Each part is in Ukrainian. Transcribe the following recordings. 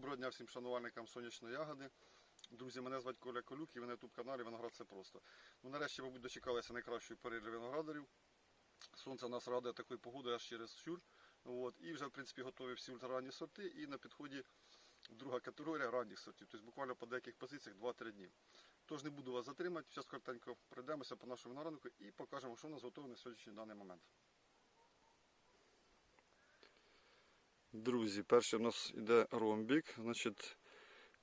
Доброго дня всім шанувальникам сонячної ягоди. Друзі, мене звати Коля Колюк і ви на youtube каналі Виноград це просто. Ну, нарешті, мабуть, дочекалися найкращої пори для виноградарів. Сонце нас радує такою погодою аж через щур. От. І вже, в принципі, готові всі ультраранні сорти. І на підході друга категорія ранніх сортів. Тобто буквально по деяких позиціях 2-3 дні. Тож не буду вас затримати. Зараз коротенько пройдемося по нашому винограднику і покажемо, що у нас готове на сьогоднішній даний момент. Друзі, перший у нас йде ромбік. Значить,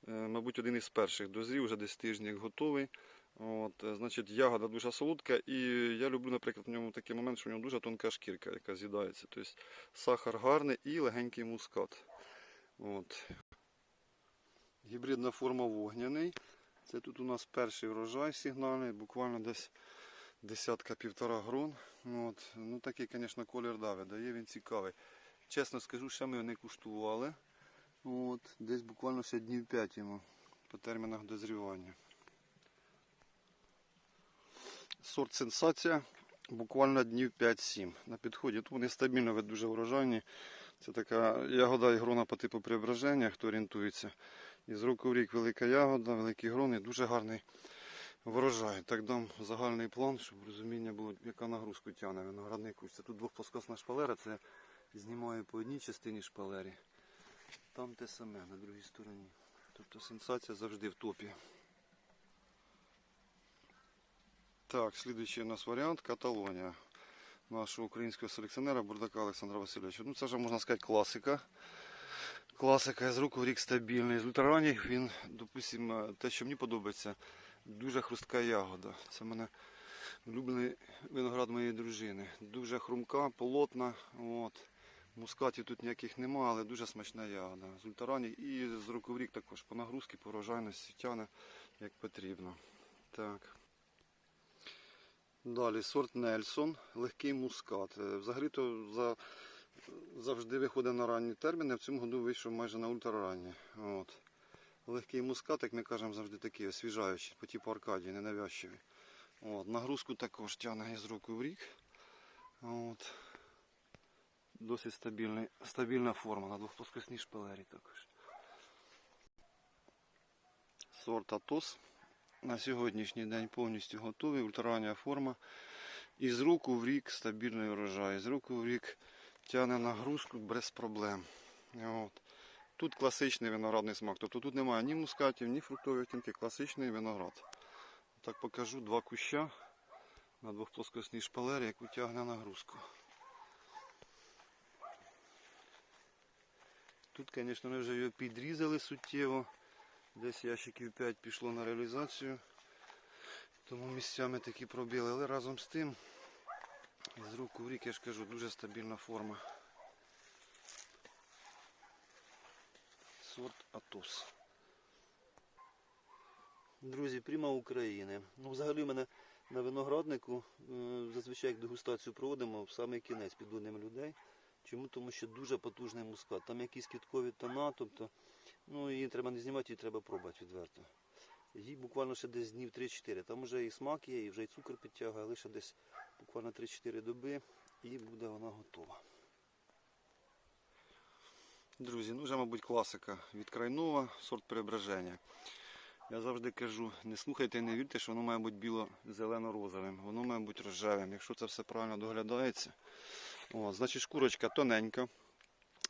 е, мабуть, один із перших дозрів, вже десь тиждень готовий. От, е, значить, ягода дуже солодка, і я люблю, наприклад, в ньому такий момент, що в ньому дуже тонка шкірка, яка з'їдається. Тобто сахар гарний і легенький мускат. От. Гібридна форма вогняний. Це тут у нас перший врожай сигнальний, буквально десь десятка півтора грон. От. Ну такий, звісно, колір дави, дає він цікавий. Чесно скажу, ще ми його не куштували. От, десь буквально ще днів 5 йому по термінах дозрівання. Сорт сенсація. Буквально днів 5-7 на підході. Тут вони стабільно дуже врожайні. Це така ягода і грона по типу преображення, хто орієнтується. І з року в рік велика ягода, великий грон і дуже гарний врожай. Так дам загальний план, щоб розуміння було, яка нагрузку тягне виноградний кущ. Це тут двохплоскосна шпалера, це знімаю по одній частині шпалері. Там те саме, на другій стороні. Тобто сенсація завжди в топі. Так, слідуючий у нас варіант Каталонія. Нашого українського селекціонера Бурдака Олександра Васильовича. Ну, це вже можна сказати класика. Класика з руку в рік стабільний. З ультраранніх він, допустимо, те, що мені подобається, дуже хрустка ягода. Це мене улюблений виноград моєї дружини. Дуже хрумка, полотна. От. Мускатів тут ніяких нема, але дуже смачна ягода. З ультраранніх і з року в рік також по нагрузки, по врожайності тяне як потрібно. Так. Далі сорт Нельсон, легкий мускат. Е, Взагалі-то за, завжди виходить на ранні терміни, в цьому году вийшов майже на ультраранні. От. Легкий мускат, як ми кажемо, завжди такий освіжаючий, по типу Аркадії, ненавязчивий. От. Нагрузку також тягне із року в рік. От. Досить стабільний, стабільна форма на двохплоскосній шпалері також. Сорт Атос на сьогоднішній день повністю готовий, ультрарання форма. І з року в рік стабільний урожай. З року в рік тягне нагрузку без проблем. От. Тут класичний виноградний смак. Тобто тут немає ні мускатів, ні фруктової оттінки, класичний виноград. Так покажу два куща на двохплоскосній шпалері, яку тягне нагрузку. Тут, звісно, ми вже його підрізали суттєво. Десь ящиків 5 пішло на реалізацію. Тому місцями такі пробіли. Але разом з тим, з руку в рік, я ж кажу, дуже стабільна форма. Сорт Атос. Друзі, прямо України. Ну, взагалі, в мене на винограднику е, зазвичай як дегустацію проводимо в самий кінець підводимо людей. Чому? Тому що дуже потужний мускат. Там якісь кіткові тона, тобто, ну її треба не знімати, її треба пробувати відверто. Їй буквально ще десь днів 3-4. Там вже і смак є, і вже і цукор підтягує, ще десь буквально 3-4 доби і буде вона готова. Друзі, ну вже, мабуть, класика від Крайнова, сорт преображення. Я завжди кажу, не слухайте і не вірте, що воно має бути біло-зелено-розовим, воно має бути рожевим. Якщо це все правильно доглядається. О, значить шкурочка тоненька.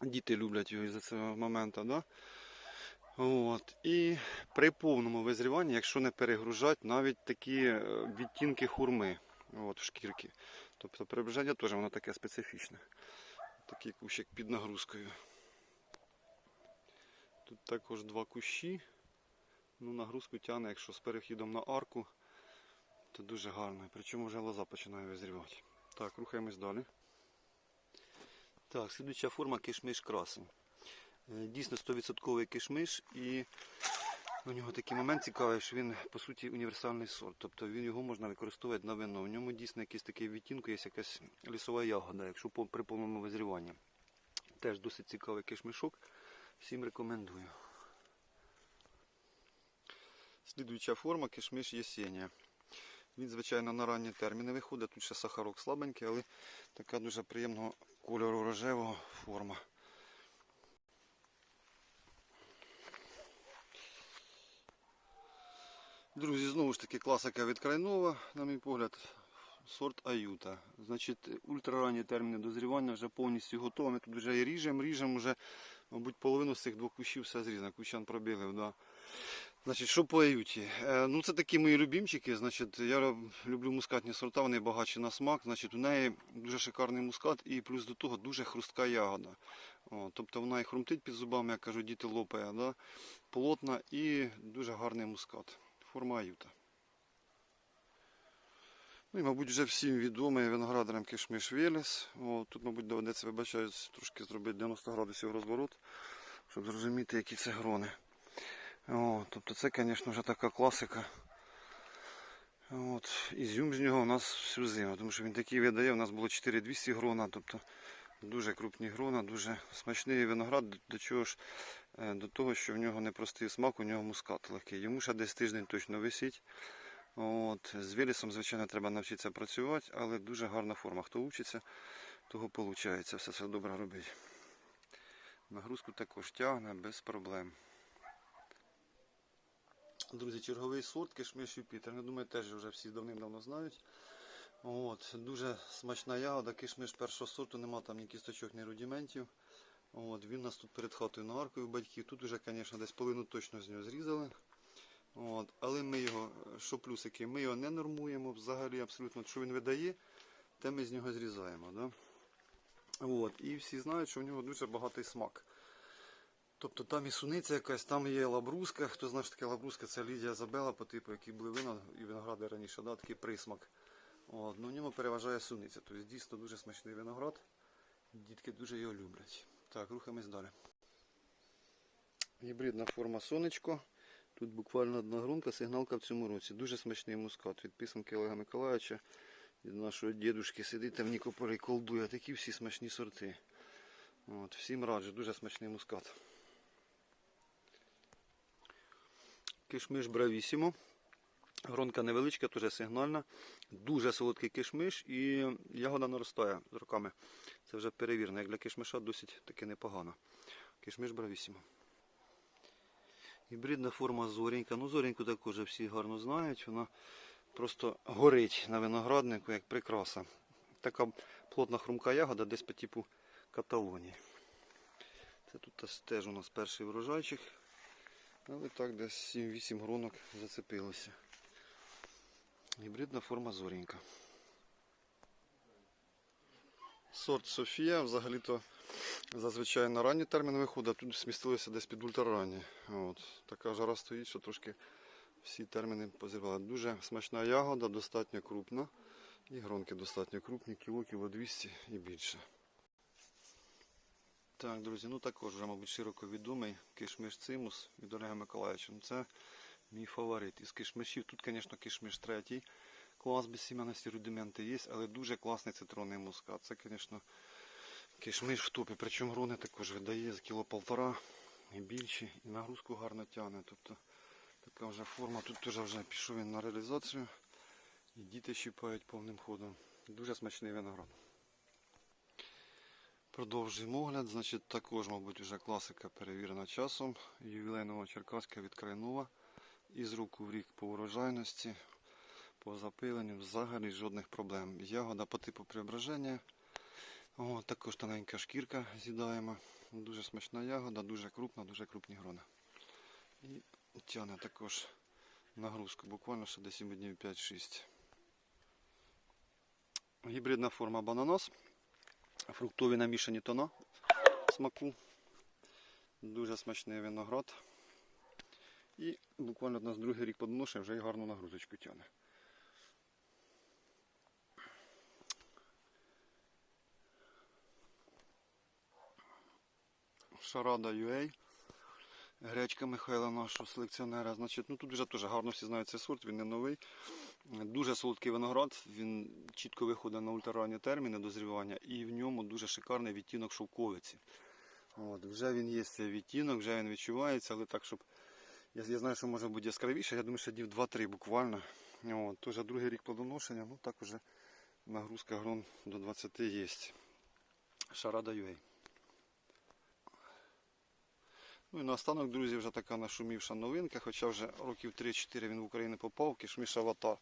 Діти люблять його із-за цього моменту. Да? От. І при повному визріванні, якщо не перегружати, навіть такі е, відтінки хурми от, в шкірки. Тобто приближення теж воно таке специфічне. Такий кущик під нагрузкою. Тут також два кущі. Ну, нагрузку тягне, якщо з перехідом на арку, то дуже гарно. Причому вже лоза починає визрівати. Так, рухаємось далі. Так, слідуюча форма кишмиш красень. Е, Дійсно 100% кишмиш і у нього такий момент цікавий, що він по суті універсальний сорт. Тобто він його можна використовувати на вино. В ньому дійсно якийсь такий відтінок, є якась лісова ягода, якщо при повному визріванні. Теж досить цікавий кишмишок. Всім рекомендую. Слідуюча форма кишмиш єсенія. Він, звичайно, на ранні терміни виходить. Тут ще сахарок слабенький, але така дуже приємного кольору рожевого форма. Друзі, знову ж таки класика від крайнова, на мій погляд, сорт Аюта. Значить, ультраранні терміни дозрівання вже повністю готові. Ми тут вже і ріжемо, ріжемо вже, мабуть, половину з цих двох кущів все зрізано. Кущан пробігли. Да. Значить, що по Аюті? Е, ну, це такі мої любімчики. Значить, я люблю мускатні сорта, вони багатші на смак. Значить, у неї дуже шикарний мускат і плюс до того дуже хрустка ягода. О, тобто вона і хрумтить під зубами, як кажуть, діти лопає, да? плотна і дуже гарний мускат. Форма аюта. Ну і, мабуть, вже всім відомий виноградарем кишмиш Велес. Тут, мабуть, доведеться, вибачаюсь, трошки зробити 90 градусів розворот, щоб зрозуміти, які це грони. О, тобто це, звісно, вже така класика. От, ізюм з нього у нас всю зиму, тому що він такий видає, у нас було 4200 грона, тобто дуже крупні грона, дуже смачний виноград, до чого ж, е, до того, що в нього непростий смак, у нього мускат легкий. Йому ще десь тиждень точно висить. От, з Велісом, звичайно, треба навчитися працювати, але дуже гарна форма. Хто вчиться, того виходить. Все це добре робить. Нагрузку також тягне без проблем. Друзі, черговий сорт кишмиш Юпітер. Я думаю, теж вже всі давним-давно знають. От, дуже смачна ягода, кишмиш першого сорту, нема там ні кісточок, ні рудіментів. От, він у нас тут перед хатою на аркою батьків. Тут вже, звісно, десь половину точно з нього зрізали. От, але ми його, що плюсики, ми його не нормуємо взагалі абсолютно, що він видає, те ми з нього зрізаємо. Да? От, і всі знають, що в нього дуже багатий смак. Тобто там і суниця якась, там є лабруска. Хто знає, що таке лабруска, це Лідія Забела, по типу, які були вина і виногради раніше, да, такий присмак. От, ну, в ньому переважає суниця. Тобто дійсно дуже смачний виноград. Дітки дуже його люблять. Так, рухаємось далі. Гібридна форма сонечко. Тут буквально одна грунка, сигналка в цьому році. Дуже смачний мускат. Від писанки Олега Миколаївича. Від нашого дідушки сидить там Нікополі колдує. Такі всі смачні сорти. От, всім раджу, дуже смачний мускат. Кишмиш бравісімо. Гронка невеличка, теж сигнальна. Дуже солодкий кишмиш і ягода наростає з роками. Це вже перевірено. Як для кишмиша досить таки непогано. Кишмиш бравісімо. Гібридна форма зоренька. Ну, зореньку також всі гарно знають. Вона просто горить на винограднику, як прикраса. Така плотна хрумка ягода десь по типу каталонії. Це тут теж у нас перший врожайчик. Але так десь 7-8 гронок зацепилося. Гібридна форма зоренька. Сорт Софія взагалі-то зазвичай на ранній термін виходить, а тут смістилося десь під ультраранні. От. Така жара стоїть, що трошки всі терміни позірвали. Дуже смачна ягода, достатньо крупна. І гронки достатньо крупні, кіло, кіло 200 і більше. Так, друзі, ну також вже, мабуть, широко відомий кишмиш цимус від Олега Миколаївича. Ну, Це мій фаворит із кишмишів. Тут, звісно, кишмиш третій. Клас безсім'яності рудименти є, але дуже класний цитронний мускат. Це, звісно, кишмиш в топі. Причому грони також видає за кіло полтора і більше. І нагрузку гарно тягне. Тобто така вже форма. Тут теж вже пішов він на реалізацію. І діти щипають повним ходом. Дуже смачний виноград. Продовжуємо огляд. Значить, також, мабуть, вже класика перевірена часом. Ювілейного Черкаська від Крайнова. Із руку в рік по урожайності, по запиленню, взагалі жодних проблем. Ягода по типу преображення. О, також тоненька шкірка з'їдаємо. Дуже смачна ягода, дуже крупна, дуже крупні грони. І тягне також нагрузку, буквально ще десь днів 5-6. Гібридна форма бананос. Фруктові намішані тона смаку. Дуже смачний виноград. І буквально у нас другий рік подоношує, вже й гарну нагрузочку тягне. Шарада UA. Гречка Михайла нашого селекціонера. Значить, ну тут вже теж гарно всі знають цей сорт, він не новий. Дуже солодкий виноград, він чітко виходить на ультраранні терміни дозрівання і в ньому дуже шикарний відтінок шовковиці. От, вже він є цей відтінок, вже він відчувається, але так, щоб. Я, я знаю, що може бути яскравіше, я думаю, що днів 2-3 буквально. От, Тоже другий рік плодоношення, ну так уже нагрузка грон до 20 є. Шарада UA. Ну і наостанок, друзі, вже така нашумівша новинка, хоча вже років 3-4 він в Україну попав, кишміш аватар.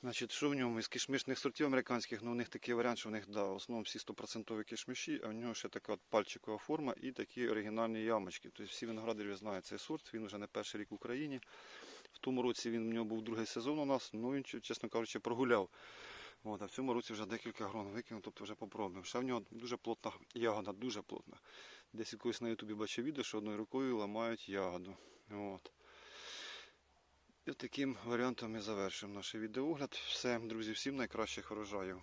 Значить, що в ньому із кишмишних сортів американських, ну у них такий варіант, що в них да, в основному всі 100% кишмиші, а в нього ще така от пальчикова форма і такі оригінальні ямочки. Тобто всі виноградарі знають цей сорт, він вже не перший рік в Україні. В тому році він в нього був другий сезон у нас, ну він, чесно кажучи, прогуляв. От, а в цьому році вже декілька грон викинув, тобто вже попробуємо. Ще в нього дуже плотна ягода, дуже плотна. Десь якось на ютубі бачив відео, що одною рукою ламають ягоду. От. І таким варіантом ми завершимо наш відеогляд. Все, друзі, всім найкращих врожаїв.